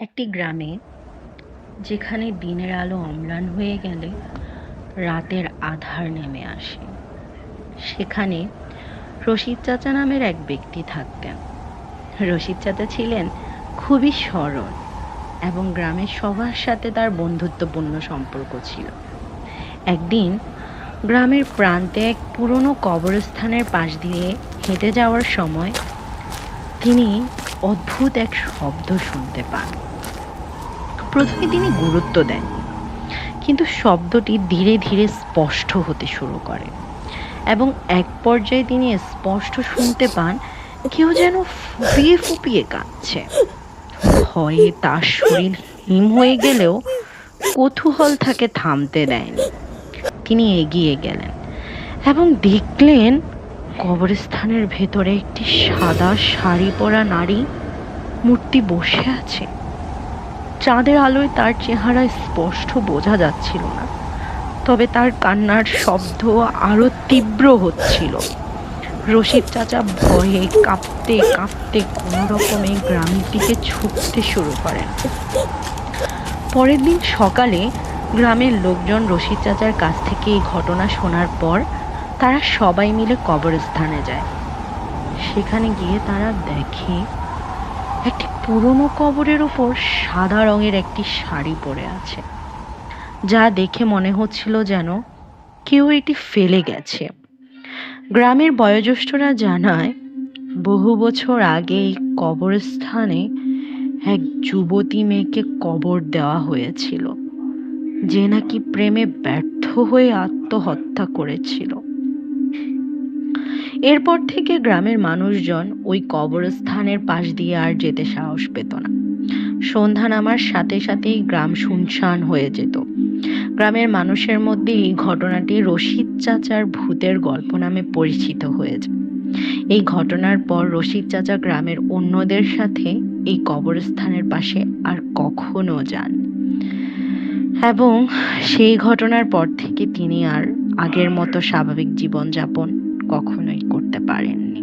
একটি গ্রামে যেখানে দিনের আলো অম্লান হয়ে গেলে রাতের আঁধার নেমে আসে। সেখানে রশিদ চাচা নামের এক ব্যক্তি থাকতেন। রশিদ চাচা ছিলেন খুবই সরল এবং গ্রামের সবার সাথে তার বন্ধুত্বপূর্ণ সম্পর্ক ছিল। একদিন গ্রামের প্রান্তে এক পুরনো কবরস্থানের পাশ দিয়ে হেঁটে যাওয়ার সময় তিনি অদ্ভুত এক শব্দ শুনতে পান। প্রথমে তিনি গুরুত্ব দেন, কিন্তু শব্দটি ধীরে ধীরে স্পষ্ট হতে শুরু করে এবং এক পর্যায়ে তিনি স্পষ্ট শুনতে পান, কেউ যেন ফুপিয়ে ফুপিয়ে কাঁদছে। ভয়ে তার শরীর হিম হয়ে গেলেও কৌতূহল তাকে থামতে দেয়নি। তিনি এগিয়ে গেলেন এবং দেখলেন কবরস্থানের ভেতরে একটি সাদা শাড়ি পরা নারী মূর্তি বসে আছে। চাঁদের আলোয় তার চেহারা স্পষ্ট বোঝা যাচ্ছিল না। তবে তার কান্নার শব্দ আরও তীব্র হচ্ছিল। রশিদ চাচা ভয়ে কাঁপতে কাঁপতে কোনো রকমে গ্রামের দিকে ছুটতে শুরু করেন। পরের দিন সকালে গ্রামের লোকজন রশিদ চাচার কাছ থেকে এই ঘটনা শোনার পর তারা সবাই মিলে কবরস্থানে যায়। সেখানে গিয়ে তারা দেখে একটি পুরনো কবরের উপর সাদা রঙের একটি শাড়ি পরে আছে। যা দেখে মনে হচ্ছিল যেন কেউ এটি ফেলে গেছে। গ্রামের বয়োজ্যেষ্ঠরা জানায়, বহু বছর আগে এই কবরস্থানে এক যুবতী মেয়েকে কবর দেওয়া হয়েছিল। যে নাকি প্রেমে ব্যর্থ হয়ে আত্মহত্যা করেছিল। এরপর থেকে গ্রামের মানুষজন ওই কবরস্থানের পাশ দিয়ে আর যেতে সাহস পেত না। সন্ধ্যা নামার সাথে সাথেই গ্রাম শুনশান হয়ে যেত। গ্রামের মানুষের মধ্যে এই ঘটনাটি রশিদ চাচার ভূতের গল্প নামে পরিচিত হয়েছে। এই ঘটনার পর রশিদ চাচা গ্রামের অন্যদের সাথে এই কবরস্থানের পাশে আর কখনো যান। এবং সেই ঘটনার পর থেকে তিনি আর আগের মতো স্বাভাবিক জীবনযাপন কখনোই করতে পারেননি।